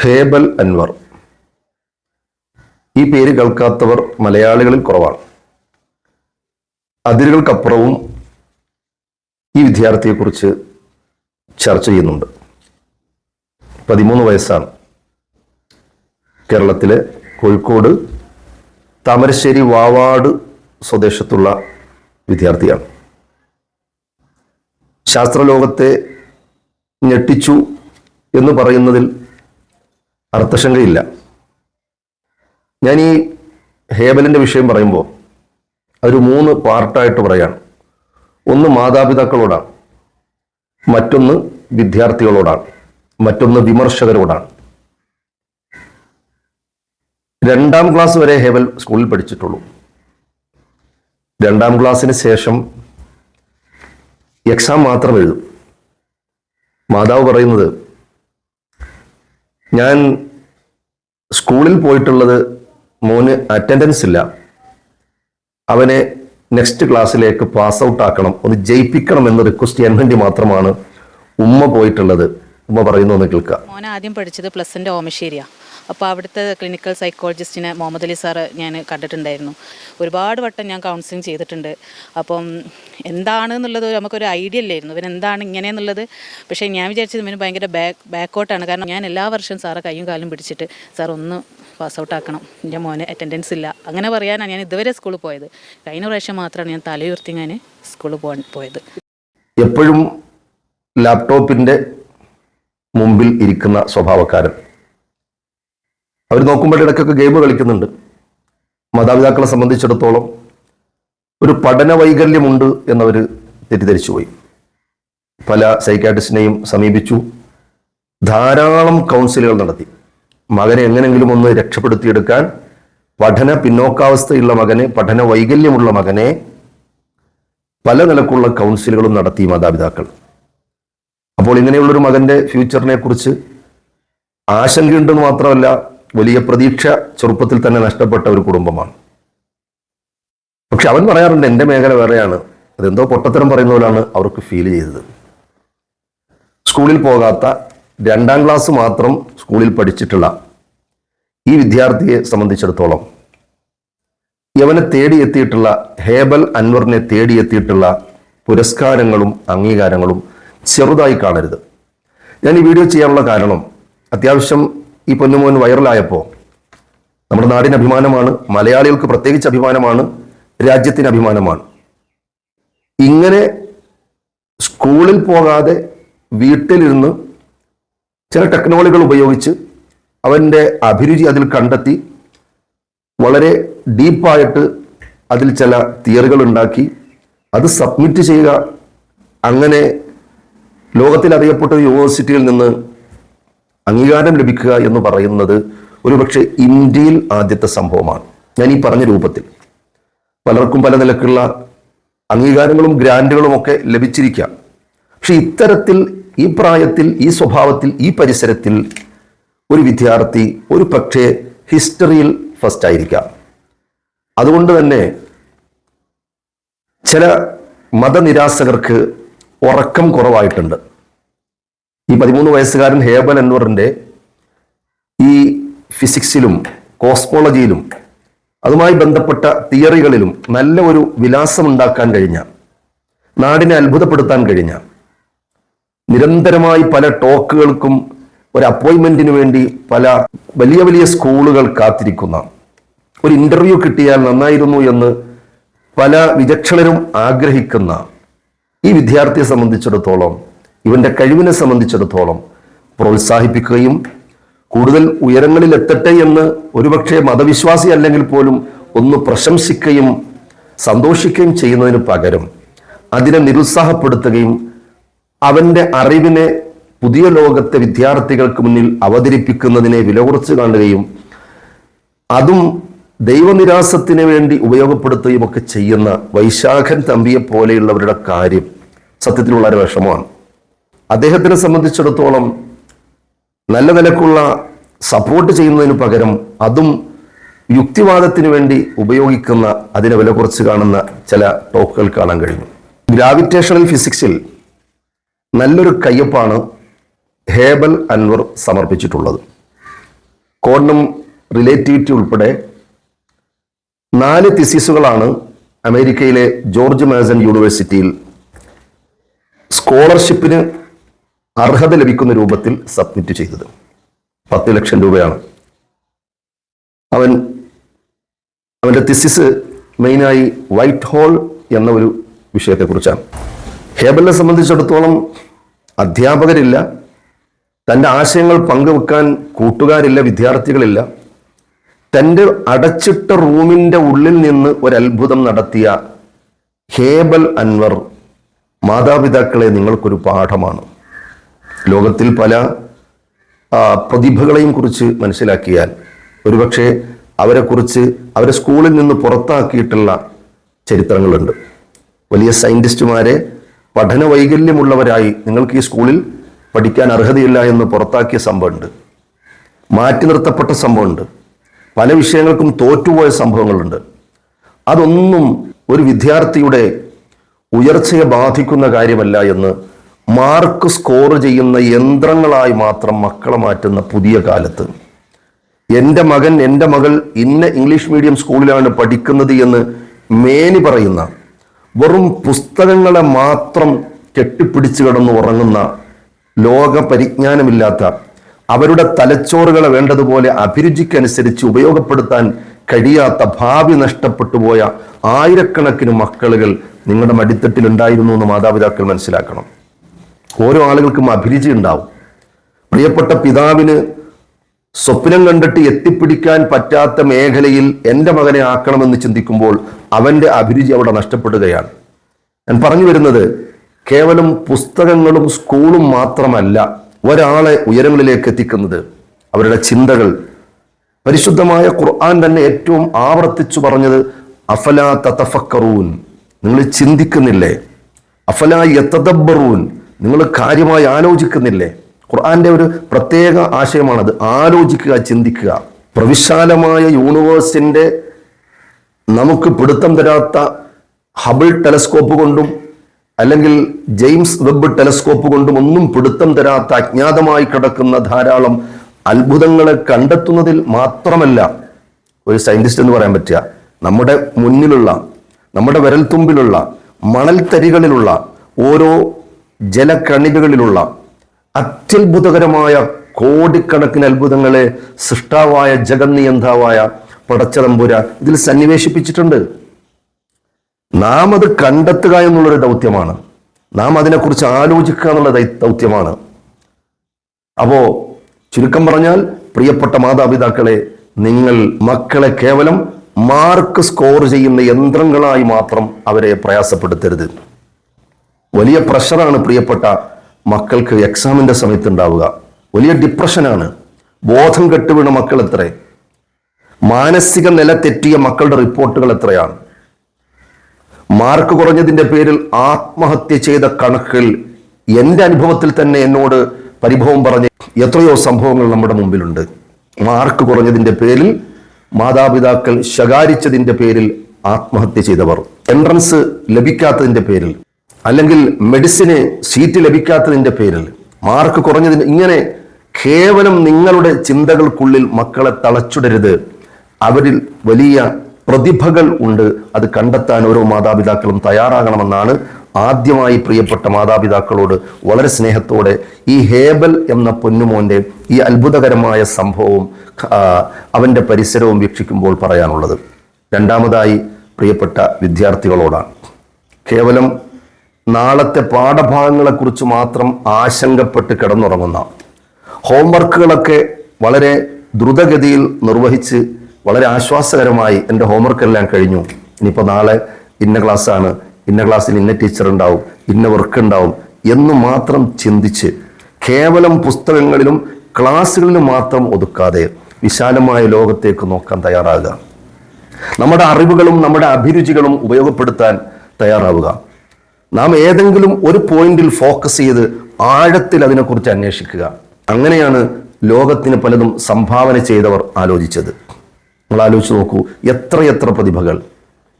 ഹേബൽ അൻവർ. ഈ പേര് കേൾക്കാത്തവർ മലയാളികളിൽ കുറവാണ്. അതിരുകൾക്കപ്പുറവും ഈ വിദ്യാർത്ഥിയെക്കുറിച്ച് ചർച്ച ചെയ്യുന്നുണ്ട്. പതിമൂന്ന് വയസ്സാണ്. കേരളത്തിലെ കോഴിക്കോട് താമരശ്ശേരി വാവാട് സ്വദേശത്തുള്ള വിദ്യാർത്ഥിയാണ്. ശാസ്ത്രലോകത്തെ ഞെട്ടിച്ചു എന്ന് പറയുന്നതിൽ അർത്ഥശങ്കയില്ല. ഞാൻ ഈ ഹേബലിന്റെ വിഷയം പറയുമ്പോൾ ഒരു മൂന്ന് പാർട്ടായിട്ട് പറയാണ്. ഒന്ന് മാതാപിതാക്കളോടാണ് മറ്റൊന്ന് വിദ്യാർത്ഥികളോടാണ് മറ്റൊന്ന് വിമർശകരോടാണ്. രണ്ടാം ക്ലാസ് വരെ ഹേബൽ സ്കൂളിൽ പഠിച്ചിട്ടുള്ളൂ. രണ്ടാം ക്ലാസ്സിന് ശേഷം എക്സാം മാത്രം എഴുതും. മാതാവ് പറയുന്നത് ഞാൻ സ്കൂളിൽ പോയിട്ടുള്ളത് മോന് അറ്റൻഡൻസ് ഇല്ല. അവനെ നെക്സ്റ്റ് ക്ലാസ്സിലേക്ക് പാസ് ഔട്ട് ആക്കണം ഒന്ന് ജയിപ്പിക്കണം എന്ന് റിക്വസ്റ്റ് ചെയ്യാൻ വേണ്ടി മാത്രമാണ് ഉമ്മ പോയിട്ടുള്ളത്. ഉമ്മ പറയുന്നു ഒന്ന് കേൾക്കുക മോൻ ആദ്യം പഠിച്ചത് പ്ലസ് ഓമശ്ശേരിയാണ് അപ്പോൾ അവിടുത്തെ ക്ലിനിക്കൽ സൈക്കോളജിസ്റ്റിനെ മുഹമ്മദ് അലി സാറ് ഞാൻ കണ്ടിട്ടുണ്ടായിരുന്നു. ഒരുപാട് വട്ടം ഞാൻ കൗൺസിലിംഗ് ചെയ്തിട്ടുണ്ട്. അപ്പം എന്താണ് എന്നുള്ളത് നമുക്കൊരു ഐഡിയ ഇല്ലായിരുന്നു. ഇവൻ എന്താണ് ഇങ്ങനെയെന്നുള്ളത് പക്ഷേ ഞാൻ വിചാരിച്ചത് ഇവന് ഭയങ്കര ബാക്ക് ബാക്കോട്ടാണ് കാരണം ഞാൻ എല്ലാ വർഷവും സാറെ കൈയും കാലും പിടിച്ചിട്ട് സാർ ഒന്ന് പാസ് ഔട്ട് ആക്കണം. എന്റെ മോന് അറ്റൻഡൻസ് ഇല്ല. അങ്ങനെ പറയാനാണ് ഞാൻ ഇതുവരെ സ്കൂളിൽ പോയത്. കഴിഞ്ഞ പ്രാവശ്യം മാത്രമാണ് ഞാൻ തലയുയർത്തി ഞാൻ സ്കൂളിൽ പോകാൻ പോയത്. എപ്പോഴും ലാപ്ടോപ്പിന്റെ മുമ്പിൽ ഇരിക്കുന്ന സ്വഭാവക്കാരൻ. അവർ നോക്കുമ്പോൾ ഇടയ്ക്കൊക്കെ ഗെയിം കളിക്കുന്നുണ്ട്. മാതാപിതാക്കളെ സംബന്ധിച്ചിടത്തോളം ഒരു പഠന വൈകല്യമുണ്ട് എന്നവർ തെറ്റിദ്ധരിച്ചുപോയി. പല സൈക്കാട്രിസ്റ്റിനെയും സമീപിച്ചു. ധാരാളം കൗൺസിലുകൾ നടത്തി. മകനെ എങ്ങനെങ്കിലും ഒന്ന് രക്ഷപ്പെടുത്തിയെടുക്കാൻ പഠന പിന്നോക്കാവസ്ഥയുള്ള മകനെ പഠന വൈകല്യമുള്ള മകനെ പല നിലക്കുള്ള കൗൺസിലുകളും നടത്തി മാതാപിതാക്കൾ. അപ്പോൾ ഇങ്ങനെയുള്ളൊരു മകന്റെ ഫ്യൂച്ചറിനെ കുറിച്ച് ആശങ്കയുണ്ടെന്ന് മാത്രമല്ല വലിയ പ്രതീക്ഷ ചെറുപ്പത്തിൽ തന്നെ നഷ്ടപ്പെട്ട ഒരു കുടുംബമാണ്. പക്ഷെ അവൻ പറയാറുണ്ട് എന്റെ മേഖല വേറെയാണ്. അതെന്തോ പൊട്ടത്തരം പറയുന്ന പോലാണ് അവർക്ക് ഫീൽ ചെയ്തത്. സ്കൂളിൽ പോകാത്ത രണ്ടാം ക്ലാസ് മാത്രം സ്കൂളിൽ പഠിച്ചിട്ടുള്ള ഈ വിദ്യാർത്ഥിയെ സംബന്ധിച്ചിടത്തോളം യവനെ തേടിയെത്തിയിട്ടുള്ള ഹേബൽ അൻവറിനെ തേടിയെത്തിയിട്ടുള്ള പുരസ്കാരങ്ങളും അംഗീകാരങ്ങളും ചെറുതായി കാണരുത്. ഞാൻ ഈ വീഡിയോ ചെയ്യാനുള്ള കാരണം അത്യാവശ്യം ഈ പൊന്നുമോൻ വൈറലായപ്പോൾ നമ്മുടെ നാടിന് അഭിമാനമാണ് മലയാളികൾക്ക് പ്രത്യേകിച്ച് അഭിമാനമാണ് രാജ്യത്തിന് അഭിമാനമാണ്. ഇങ്ങനെ സ്കൂളിൽ പോകാതെ വീട്ടിലിരുന്ന് ചില ടെക്നോളജികൾ ഉപയോഗിച്ച് അവന്റെ അഭിരുചി അതിൽ കണ്ടെത്തി വളരെ ഡീപ്പായിട്ട് അതിൽ ചില തിയറികൾ ഉണ്ടാക്കി അത് സബ്മിറ്റ് ചെയ്യുക. അങ്ങനെ ലോകത്തിൽ അറിയപ്പെട്ട യൂണിവേഴ്സിറ്റിയിൽ നിന്ന് അംഗീകാരം ലഭിക്കുക എന്ന് പറയുന്നത് ഒരുപക്ഷെ ഇന്ത്യയിൽ ആദ്യത്തെ സംഭവമാണ്. ഞാൻ ഈ പറഞ്ഞ രൂപത്തിൽ പലർക്കും പല നിലക്കുള്ള അംഗീകാരങ്ങളും ഗ്രാൻഡുകളും ഒക്കെ ലഭിച്ചിരിക്കാം. പക്ഷെ ഇത്തരത്തിൽ ഈ പ്രായത്തിൽ ഈ സ്വഭാവത്തിൽ ഈ പരിസരത്തിൽ ഒരു വിദ്യാർത്ഥി ഒരു പക്ഷേ ഹിസ്റ്ററിയിൽ ഫസ്റ്റ് ആയിരിക്കാം. അതുകൊണ്ട് തന്നെ ചില മതനിരാസകർക്ക് ഉറക്കം കുറവായിട്ടുണ്ട്. ഈ പതിമൂന്ന് വയസ്സുകാരൻ ഹേബൽ അൻവറിന്റെ ഈ ഫിസിക്സിലും കോസ്മോളജിയിലും അതുമായി ബന്ധപ്പെട്ട തിയറികളിലും നല്ല ഒരു വിലാസം ഉണ്ടാക്കാൻ കഴിഞ്ഞ നാടിനെ അത്ഭുതപ്പെടുത്താൻ കഴിഞ്ഞ നിരന്തരമായി പല ടോക്കുകൾക്കും ഒരു അപ്പോയിന്റ്മെന്റിന് വേണ്ടി പല വലിയ വലിയ സ്കൂളുകൾ കാത്തിരിക്കുന്ന ഒരു ഇന്റർവ്യൂ കിട്ടിയാൽ നന്നായിരുന്നു എന്ന് പല വിചക്ഷണരും ആഗ്രഹിക്കുന്ന ഈ വിദ്യാർത്ഥിയെ സംബന്ധിച്ചിടത്തോളം ഇവന്റെ കഴിവിനെ സംബന്ധിച്ചിടത്തോളം പ്രോത്സാഹിപ്പിക്കുകയും കൂടുതൽ ഉയരങ്ങളിൽ എത്തട്ടെ എന്ന് ഒരുപക്ഷെ മതവിശ്വാസി അല്ലെങ്കിൽ പോലും ഒന്ന് പ്രശംസിക്കുകയും സന്തോഷിക്കുകയും ചെയ്യുന്നതിന് പകരം അതിനെ നിരുത്സാഹപ്പെടുത്തുകയും അവന്റെ അറിവിനെ പുതിയ ലോകത്തെ വിദ്യാർത്ഥികൾക്ക് മുന്നിൽ അവതരിപ്പിക്കുന്നതിനെ വില കുറച്ച് കാണുകയും അതും ദൈവനിരാസത്തിന് വേണ്ടി ഉപയോഗപ്പെടുത്തുകയും ഒക്കെ ചെയ്യുന്ന വൈശാഖൻ തമ്പിയെ പോലെയുള്ളവരുടെ കാര്യം സത്യത്തിൽ വളരെ വിഷമമാണ്. അദ്ദേഹത്തിനെ സംബന്ധിച്ചിടത്തോളം നല്ല നിലക്കുള്ള സപ്പോർട്ട് ചെയ്യുന്നതിന് പകരം അതും യുക്തിവാദത്തിന് വേണ്ടി ഉപയോഗിക്കുന്ന അതിനെ വില കുറച്ച് കാണുന്ന ചില ടോക്കുകൾ കാണാൻ കഴിഞ്ഞു ഗ്രാവിറ്റേഷണൽ ഫിസിക്സിൽ നല്ലൊരു കയ്യപ്പാണ് ഹേബൽ അൻവർ സമർപ്പിച്ചിട്ടുള്ളത്. കോണ്ടം റിലേറ്റിവിറ്റി ഉൾപ്പെടെ നാല് തിസീസുകളാണ് അമേരിക്കയിലെ ജോർജ് മാസൺ യൂണിവേഴ്സിറ്റിയിൽ സ്കോളർഷിപ്പിന് അർഹത ലഭിക്കുന്ന രൂപത്തിൽ സബ്മിറ്റ് ചെയ്തത്. പത്ത് ലക്ഷം രൂപയാണ്. അവൻ അവന്റെ തിസിസ് മെയിനായി വൈറ്റ് ഹോൾ എന്ന ഒരു വിഷയത്തെക്കുറിച്ചാണ്. ഹേബലിനെ സംബന്ധിച്ചിടത്തോളം അധ്യാപകരില്ല. തന്റെ ആശയങ്ങൾ പങ്കുവെക്കാൻ കൂട്ടുകാരില്ല വിദ്യാർത്ഥികളില്ല. തന്റെ അടച്ചിട്ട റൂമിന്റെ ഉള്ളിൽ നിന്ന് ഒരു നടത്തിയ ഹേബൽ അൻവർ മാതാപിതാക്കളെ നിങ്ങൾക്കൊരു പാഠമാണ്. ലോകത്തിൽ പല പ്രതിഭകളെയും കുറിച്ച് മനസ്സിലാക്കിയാൽ ഒരുപക്ഷെ അവരെക്കുറിച്ച് അവരെ സ്കൂളിൽ നിന്ന് പുറത്താക്കിയിട്ടുള്ള ചരിത്രങ്ങളുണ്ട്. വലിയ സയന്റിസ്റ്റുമാരെ പഠന വൈകല്യമുള്ളവരായി നിങ്ങൾക്ക് ഈ സ്കൂളിൽ പഠിക്കാൻ അർഹതയില്ല എന്ന് പുറത്താക്കിയ സംഭവമുണ്ട്. മാറ്റി നിർത്തപ്പെട്ട സംഭവമുണ്ട്. പല വിഷയങ്ങൾക്കും തോറ്റുപോയ സംഭവങ്ങളുണ്ട്. അതൊന്നും ഒരു വിദ്യാർത്ഥിയുടെ ഉയർച്ചയെ ബാധിക്കുന്ന കാര്യമല്ല എന്ന് മാർക്ക് സ്കോർ ചെയ്യുന്ന യന്ത്രങ്ങളായി മാത്രം മക്കളെ മാറ്റുന്ന പുതിയ കാലത്ത്. എന്റെ മകൻ എന്റെ മകൾ ഇന്ന ഇംഗ്ലീഷ് മീഡിയം സ്കൂളിലാണ് പഠിക്കുന്നത് എന്ന് മേനി പറയുന്ന വെറും പുസ്തകങ്ങളെ മാത്രം കെട്ടിപ്പിടിച്ചു കിടന്ന് ഉറങ്ങുന്ന ലോക പരിജ്ഞാനമില്ലാത്ത അവരുടെ തലച്ചോറുകളെ വേണ്ടതുപോലെ അഭിരുചിക്കനുസരിച്ച് ഉപയോഗപ്പെടുത്താൻ കഴിയാത്ത ഭാവി നഷ്ടപ്പെട്ടു പോയ ആയിരക്കണക്കിന് മക്കളുകൾ നിങ്ങളുടെ മടിത്തട്ടിൽ ഉണ്ടായിരുന്നു എന്ന് മാതാപിതാക്കൾ മനസ്സിലാക്കണം. ഓരോ ആളുകൾക്കും അഭിരുചി ഉണ്ടാവും. പ്രിയപ്പെട്ട പിതാവിന് സ്വപ്നം കണ്ടിട്ട് എത്തിപ്പിടിക്കാൻ പറ്റാത്ത മേഖലയിൽ എന്റെ മകനെ ആക്കണമെന്ന് ചിന്തിക്കുമ്പോൾ അവന്റെ അഭിരുചി അവിടെ നഷ്ടപ്പെടുകയാണ്. ഞാൻ പറഞ്ഞു വരുന്നത് കേവലം പുസ്തകങ്ങളും സ്കൂളും മാത്രമല്ല ഒരാളെ ഉയരങ്ങളിലേക്ക് എത്തിക്കുന്നത്. അവരുടെ ചിന്തകൾ. പരിശുദ്ധമായ ഖുർആൻ തന്നെ ഏറ്റവും ആവർത്തിച്ചു പറഞ്ഞത് അഫല തതഫക്കറൂൻ. നിങ്ങൾ ചിന്തിക്കുന്നില്ലേ? അഫല യത്തദബ്ബറൂൻ നിങ്ങൾ കാര്യമായി ആലോചിക്കുന്നില്ലേ? ഖുർആന്റെ ഒരു പ്രത്യേക ആശയമാണത്. ആലോചിക്കുക ചിന്തിക്കുക. പ്രവിശാലമായ യൂണിവേഴ്സിന്റെ നമുക്ക് പിടുത്തം തരാത്ത ഹബിൾ ടെലസ്കോപ്പ് കൊണ്ടും അല്ലെങ്കിൽ ജെയിംസ് വെബ് ടെലസ്കോപ്പ് കൊണ്ടും ഒന്നും പിടുത്തം തരാത്ത അജ്ഞാതമായി കിടക്കുന്ന ധാരാളം അത്ഭുതങ്ങളെ കണ്ടെത്തുന്നതിൽ മാത്രമല്ല ഒരു സയന്റിസ്റ്റ് എന്ന് പറയാൻ പറ്റുക. നമ്മുടെ മുന്നിലുള്ള നമ്മുടെ വിരൽത്തുമ്പിലുള്ള മണൽത്തരികളിലുള്ള ഓരോ ജലക്കണികകളിലുള്ള അത്യത്ഭുതകരമായ കോടിക്കണക്കിന് അത്ഭുതങ്ങളെ സൃഷ്ടാവായ ജഗന്നിയന്താവായ പടച്ചതമ്പുര ഇതിൽ സന്നിവേശിപ്പിച്ചിട്ടുണ്ട്. നാം അത് കണ്ടെത്തുക എന്നുള്ളൊരു ദൗത്യമാണ്. നാം അതിനെക്കുറിച്ച് ആലോചിക്കുക എന്നുള്ള ദൗത്യമാണ്. അപ്പോ ചുരുക്കം പറഞ്ഞാൽ പ്രിയപ്പെട്ട മാതാപിതാക്കളെ നിങ്ങൾ മക്കളെ കേവലം മാർക്ക് സ്കോർ ചെയ്യുന്ന യന്ത്രങ്ങളായി മാത്രം അവരെ പ്രയാസപ്പെടുത്തരുത്. വലിയ പ്രഷറാണ് പ്രിയപ്പെട്ട മക്കൾക്ക് എക്സാമിന്റെ സമയത്ത് ഉണ്ടാവുക വലിയ ഡിപ്രഷനാണ്. ബോധം കെട്ടുവീണ മക്കൾ എത്ര മാനസിക നില തെറ്റിയ മക്കളുടെ റിപ്പോർട്ടുകൾ എത്രയാണ്? മാർക്ക് കുറഞ്ഞതിന്റെ പേരിൽ ആത്മഹത്യ ചെയ്ത കണക്കിൽ എന്റെ അനുഭവത്തിൽ തന്നെ എന്നോട് പരിഭവം പറഞ്ഞ് എത്രയോ സംഭവങ്ങൾ നമ്മുടെ മുമ്പിലുണ്ട്. മാർക്ക് കുറഞ്ഞതിന്റെ പേരിൽ മാതാപിതാക്കൾ ശകാരിച്ചതിന്റെ പേരിൽ ആത്മഹത്യ ചെയ്തവർ. എൻട്രൻസ് ലഭിക്കാത്തതിന്റെ പേരിൽ. അല്ലെങ്കിൽ മെഡിസിന് സീറ്റ് ലഭിക്കാത്തതിന്റെ പേരിൽ മാർക്ക് കുറഞ്ഞതിന് ഇങ്ങനെ കേവലം നിങ്ങളുടെ ചിന്തകൾക്കുള്ളിൽ മക്കളെ തളച്ചിടരുത്. അവരിൽ വലിയ പ്രതിഭകൾ ഉണ്ട്. അത് കണ്ടെത്താൻ ഓരോ മാതാപിതാക്കളും തയ്യാറാകണമെന്നാണ് ആദ്യമായി പ്രിയപ്പെട്ട മാതാപിതാക്കളോട് വളരെ സ്നേഹത്തോടെ ഈ ഹേബൽ എന്ന പൊന്നുമോന്റെ ഈ അത്ഭുതകരമായ സംഭവവും അവന്റെ പരിസരവും വീക്ഷിക്കുമ്പോൾ പറയാനുള്ളത്. രണ്ടാമതായി പ്രിയപ്പെട്ട വിദ്യാർത്ഥികളോടാണ്. കേവലം നാളത്തെ പാഠഭാഗങ്ങളെക്കുറിച്ച് മാത്രം ആശങ്കപ്പെട്ട് കിടന്നുറങ്ങുന്ന ഹോംവർക്കുകളൊക്കെ വളരെ ദ്രുതഗതിയിൽ നിർവഹിച്ച് വളരെ ആശ്വാസകരമായി എന്റെ ഹോംവർക്ക് എല്ലാം കഴിഞ്ഞു. ഇനിയിപ്പോൾ നാളെ ഇന്ന ക്ലാസ്സാണ് ഇന്ന ക്ലാസ്സിൽ ഇന്ന ടീച്ചർ ഉണ്ടാവും ഇന്ന വർക്ക് ഉണ്ടാവും എന്ന് മാത്രം ചിന്തിച്ച് കേവലം പുസ്തകങ്ങളിലും ക്ലാസ്സുകളിലും മാത്രം ഒതുക്കാതെ വിശാലമായ ലോകത്തേക്ക് നോക്കാൻ തയ്യാറാകുക നമ്മുടെ അറിവുകളും നമ്മുടെ അഭിരുചികളും ഉപയോഗപ്പെടുത്താൻ തയ്യാറാവുക. നാം ഏതെങ്കിലും ഒരു പോയിന്റിൽ ഫോക്കസ് ചെയ്ത് ആഴത്തിൽ അതിനെക്കുറിച്ച് അന്വേഷിക്കുക. അങ്ങനെയാണ് ലോകത്തിന് പലതും സംഭാവന ചെയ്തവർ ആലോചിച്ചത്. നമ്മൾ ആലോചിച്ച് നോക്കൂ എത്രയെത്ര പ്രതിഭകൾ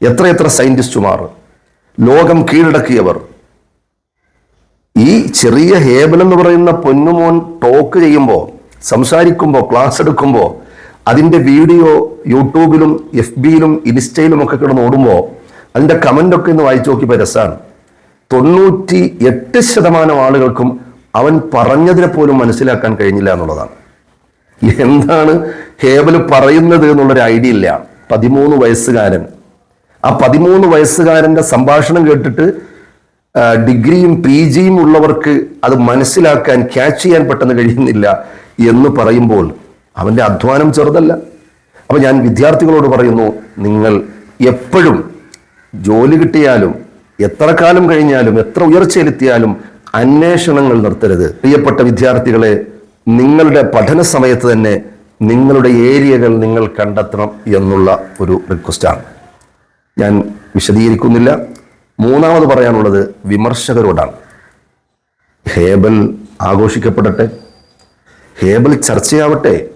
എത്രയെത്ര സയന്റിസ്റ്റുമാർ ലോകം കീഴടക്കിയവർ. ഈ ചെറിയ ഹേബൽ എന്ന് പറയുന്ന പൊന്നുമോൻ ടോക്ക് ചെയ്യുമ്പോൾ സംസാരിക്കുമ്പോൾ ക്ലാസ് എടുക്കുമ്പോൾ അതിന്റെ വീഡിയോ യൂട്യൂബിലും എഫ് ബിയിലും ഇൻസ്റ്റയിലും ഒക്കെ കിടന്ന് ഓടുമ്പോൾ അതിന്റെ കമന്റൊക്കെ ഇന്ന് വായിച്ചു നോക്കിയപ്പോൾ രസമാണ് തൊണ്ണൂറ്റി എട്ട് ശതമാനം ആളുകൾക്കും അവൻ പറഞ്ഞതിനെ പോലും മനസ്സിലാക്കാൻ കഴിഞ്ഞില്ല എന്നുള്ളതാണ്. എന്താണ് ഹേബൽ പറയുന്നത് എന്നുള്ളൊരു ഐഡിയ ഇല്ല. പതിമൂന്ന് വയസ്സുകാരൻ. ആ പതിമൂന്ന് വയസ്സുകാരന്റെ സംഭാഷണം കേട്ടിട്ട് ഡിഗ്രിയും പി ജിയും ഉള്ളവർക്ക് അത് മനസ്സിലാക്കാൻ ക്യാച്ച് ചെയ്യാൻ പെട്ടെന്ന് കഴിയുന്നില്ല എന്ന് പറയുമ്പോൾ അവന്റെ അധ്വാനം ചെറുതല്ല. അപ്പം ഞാൻ വിദ്യാർത്ഥികളോട് പറയുന്നു നിങ്ങൾ എപ്പോഴും ജോലി കിട്ടിയാലും എത്ര കാലം കഴിഞ്ഞാലും എത്ര ഉയർച്ചയിലെത്തിയാലും അന്വേഷണങ്ങൾ നിർത്തരുത്. പ്രിയപ്പെട്ട വിദ്യാർത്ഥികളെ നിങ്ങളുടെ പഠന സമയത്ത് തന്നെ നിങ്ങളുടെ ഏരിയകൾ നിങ്ങൾ കണ്ടെത്തണം എന്നുള്ള ഒരു റിക്വസ്റ്റാണ് ഞാൻ വിശദീകരിക്കുന്നില്ല. മൂന്നാമത് പറയാനുള്ളത് വിമർശകരോടാണ്. ഹേബൽ ആഘോഷിക്കപ്പെടട്ടെ. ഹേബൽ ചർച്ചയാവട്ടെ.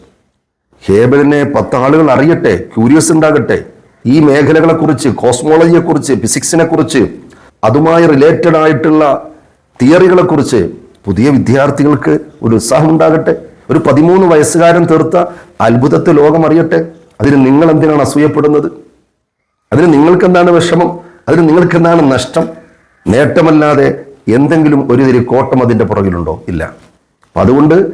ഹേബലിനെ പത്ത് ആളുകൾ അറിയട്ടെ. ക്യൂരിയസ് ഉണ്ടാകട്ടെ. ഈ മേഖലകളെക്കുറിച്ച് കോസ്മോളജിയെക്കുറിച്ച് ഫിസിക്സിനെ കുറിച്ച് അതുമായി റിലേറ്റഡ് ആയിട്ടുള്ള തിയറികളെക്കുറിച്ച് പുതിയ വിദ്യാർത്ഥികൾക്ക് ഒരു ഉത്സാഹം ഉണ്ടാകട്ടെ ഒരു പതിമൂന്ന് വയസ്സുകാരൻ തീർത്ത അത്ഭുതത്തെ ലോകം അറിയട്ടെ അതിന് നിങ്ങൾ എന്തിനാണ് അസൂയപ്പെടുന്നത്? അതിന് നിങ്ങൾക്ക് എന്താണ് വിഷമം? അതിന് നിങ്ങൾക്ക് എന്താണ് നഷ്ടം? നേട്ടമല്ലാതെ എന്തെങ്കിലും ഒരു തിരി കോട്ടം അതിന്റെ പുറകിലുണ്ടോ? ഇല്ല. അതുകൊണ്ട്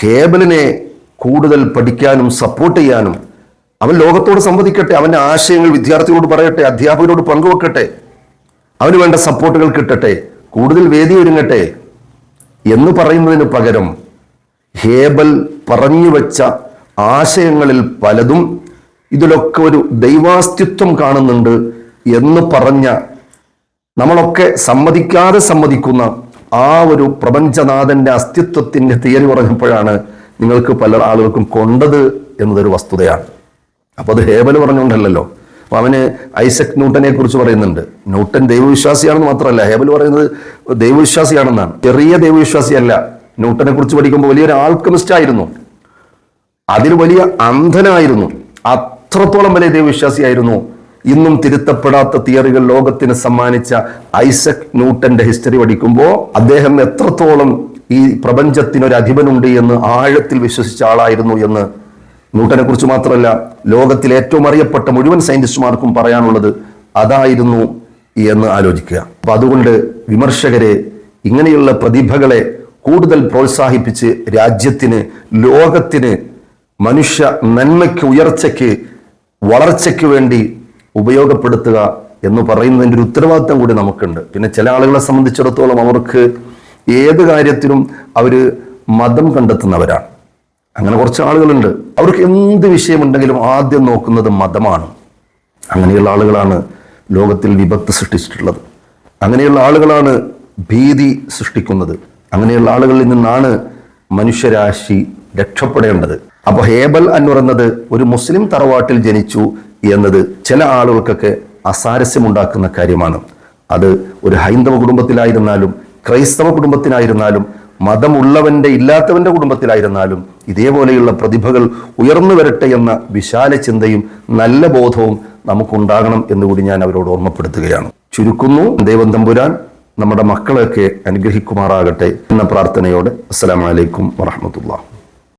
ഹേബലിനെ കൂടുതൽ പഠിക്കാനും സപ്പോർട്ട് ചെയ്യാനും അവൻ ലോകത്തോട് സംവദിക്കട്ടെ. അവന്റെ ആശയങ്ങൾ വിദ്യാർത്ഥികളോട് പറയട്ടെ അധ്യാപകരോട് പങ്കുവെക്കട്ടെ. അവന് വേണ്ട സപ്പോർട്ടുകൾ കിട്ടട്ടെ കൂടുതൽ വേദി ഒരുങ്ങട്ടെ എന്ന് പറയുന്നതിന് പകരം ഹേബൽ പറഞ്ഞു വെച്ച ആശയങ്ങളിൽ പലതും ഇതിലൊക്കെ ഒരു ദൈവാസ്തിത്വം കാണുന്നുണ്ട് എന്ന് പറഞ്ഞ നമ്മളൊക്കെ സമ്മതിക്കാതെ സമ്മതിക്കുന്ന ആ ഒരു പ്രപഞ്ചനാഥന്റെ അസ്തിത്വത്തിന്റെ തിയറി പറഞ്ഞപ്പോഴാണ് നിങ്ങൾക്ക് പല ആളുകൾക്കും കൊണ്ടത് എന്നതൊരു വസ്തുതയാണ്. അപ്പോൾ അത് ഹേബൽ പറഞ്ഞുകൊണ്ടല്ലോ അപ്പൊ അവന് ഐസക് ന്യൂട്ടനെ കുറിച്ച് പറയുന്നുണ്ട്. ന്യൂട്ടൻ ദൈവവിശ്വാസിയാണെന്ന് മാത്രമല്ല ഹേബൽ പറയുന്നത് ദൈവവിശ്വാസിയാണെന്നാണ്. ചെറിയ ദൈവവിശ്വാസിയല്ല. ന്യൂട്ടനെ കുറിച്ച് പഠിക്കുമ്പോൾ വലിയൊരു ആൾക്കമിസ്റ്റ് ആയിരുന്നു. അതിൽ വലിയ അന്ധനായിരുന്നു. അത്രത്തോളം വലിയ ദൈവവിശ്വാസിയായിരുന്നു. ഇന്നും തിരുത്തപ്പെടാത്ത തിയറികൾ ലോകത്തിന് സമ്മാനിച്ച ഐസക് ന്യൂട്ടന്റെ ഹിസ്റ്ററി പഠിക്കുമ്പോൾ അദ്ദേഹം എത്രത്തോളം ഈ പ്രപഞ്ചത്തിനൊരു അധിപനുണ്ട് എന്ന് ആഴത്തിൽ വിശ്വസിച്ച ആളായിരുന്നു എന്ന് ന്യൂട്ടനെ കുറിച്ച് മാത്രമല്ല ലോകത്തിലെ ഏറ്റവും അറിയപ്പെട്ട മുഴുവൻ സയന്റിസ്റ്റുമാർക്കും പറയാനുള്ളത് അതായിരുന്നു എന്ന് ആലോചിക്കുക. അപ്പൊ അതുകൊണ്ട് വിമർശകരെ ഇങ്ങനെയുള്ള പ്രതിഭകളെ കൂടുതൽ പ്രോത്സാഹിപ്പിച്ച് രാജ്യത്തിന് ലോകത്തിന് മനുഷ്യ നന്മയ്ക്ക് ഉയർച്ചയ്ക്ക് വളർച്ചയ്ക്ക് വേണ്ടി ഉപയോഗപ്പെടുത്തുക എന്ന് പറയുന്നതിന്റെ ഒരു ഉത്തരവാദിത്തം കൂടി നമുക്കുണ്ട്. പിന്നെ ചില ആളുകളെ സംബന്ധിച്ചിടത്തോളം അവർക്ക് ഏത് കാര്യത്തിനും അവർ മതം കണ്ടെത്തുന്നവരാണ്. അങ്ങനെ കുറച്ച് ആളുകളുണ്ട്. അവർക്ക് എന്ത് വിഷയമുണ്ടെങ്കിലും ആദ്യം നോക്കുന്നത് മതമാണ്. അങ്ങനെയുള്ള ആളുകളാണ് ലോകത്തിൽ വിപത്ത് സൃഷ്ടിച്ചിട്ടുള്ളത്. അങ്ങനെയുള്ള ആളുകളാണ് ഭീതി സൃഷ്ടിക്കുന്നത്. അങ്ങനെയുള്ള ആളുകളിൽ നിന്നാണ് മനുഷ്യരാശി രക്ഷപ്പെടേണ്ടത്. അപ്പോൾ ഹേബൽ പറയുന്നത് ഒരു മുസ്ലിം തറവാട്ടിൽ ജനിച്ചു എന്നത് ചില ആളുകൾക്കൊക്കെ അസാരസ്യമുണ്ടാക്കുന്ന കാര്യമാണ്. അത് ഒരു ഹൈന്ദവ കുടുംബത്തിലായിരുന്നാലും ക്രൈസ്തവ കുടുംബത്തിനായിരുന്നാലും മതമുള്ളവന്റെ ഇല്ലാത്തവന്റെ കുടുംബത്തിലായിരുന്നാലും ഇതേപോലെയുള്ള പ്രതിഭകൾ ഉയർന്നു വരട്ടെ എന്ന വിശാല ചിന്തയും നല്ല ബോധവും നമുക്കുണ്ടാകണം എന്നുകൂടി ഞാൻ അവരോട് ഓർമ്മപ്പെടുത്തുകയാണ്. ചുരുക്കുന്നു ദേവം തമ്പുരാൻ നമ്മുടെ മക്കളെയൊക്കെ അനുഗ്രഹിക്കുമാറാകട്ടെ എന്ന പ്രാർത്ഥനയോടെ. അസ്സലാമലൈക്കും വറഹമത്തുള്ള